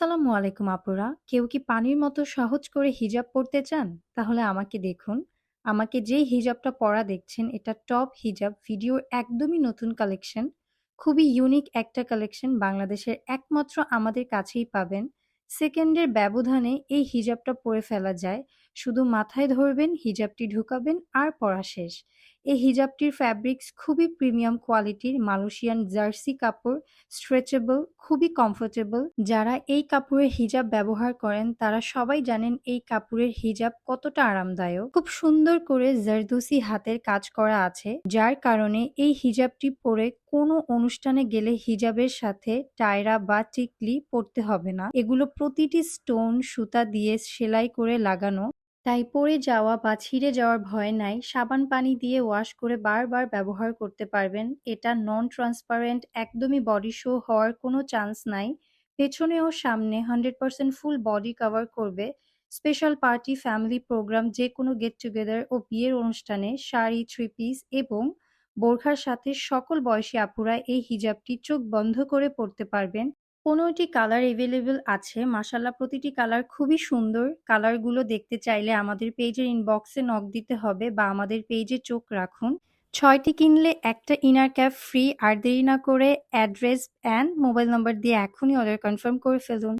আসসালামু আলাইকুম আপুরা। কেউ কি পানির মতো সহজ করে হিজাব পরতে চান? তাহলে আমাকে দেখুন। আমাকে যেই হিজাবটা পরা দেখছেন এটা টপ হিজাব ভিডিওর একদমই নতুন কালেকশন। খুবই ইউনিক একটা কালেকশন বাংলাদেশের একমাত্র আমাদের কাছেই পাবেন। সেকেন্ডের ব্যবধানে এই হিজাবটা পরে ফেলা যায়। শুধু মাথায় ধরবেন, হিজাবটি ঢুকাবেন আর পরা শেষ। এই হিজাবটির ফ্যাব্রিক্স খুবই প্রিমিয়াম কোয়ালিটির মালয়েশিয়ান জার্সি কাপড়, স্ট্রেচেবল, খুবই কমফোর্টেবল। যারা এই কাপড়ের হিজাব ব্যবহার করেন তারা সবাই জানেন এই কাপড়ের হিজাব কতটা আরামদায়ক। খুব সুন্দর করে জারদোসি হাতের কাজ করা আছে যার কারণে এই হিজাবটি পরে কোনো অনুষ্ঠানে গেলে হিজাবের সাথে টায়রা বা টিকলি পরতে হবে না। এগুলো প্রতিটি স্টোন সুতা দিয়ে সেলাই করে লাগানো। তাই পড়ে যাওয়া বা ছিঁড়ে যাওয়ার ভয় নাই। সাবান পানি দিয়ে ওয়াশ করে বারবার ব্যবহার করতে পারবেন। এটা নন ট্রান্সপারেন্ট একদমই বডি শো হওয়ার কোনো চান্স নাই। পেছনে ও সামনে 100% ফুল বডি কভার করবে। স্পেশাল পার্টি, ফ্যামিলি প্রোগ্রাম, যেকোনো গেট টুগেদার ও বিয়ের অনুষ্ঠানে শাড়ি, থ্রি পিস এবং বোরখার সাথে সকল বয়সী আপুরা এই হিজাবটি চোখ বন্ধ করে পড়তে পারবেন। ১৫টি কালার এভেলেবেল আছে। মাসাল্লাহ প্রতিটি কালার খুবই সুন্দর। কালারগুলো দেখতে চাইলে আমাদের পেজের ইনবক্সে নক দিতে হবে বা আমাদের পেজে চোখ রাখুন। ছয়টি কিনলে একটা ইনার ক্যাপ ফ্রি। আর দেরি না করে অ্যাড্রেস অ্যান্ড মোবাইল নম্বর দিয়ে এখনই অর্ডার কনফার্ম করে ফেলুন।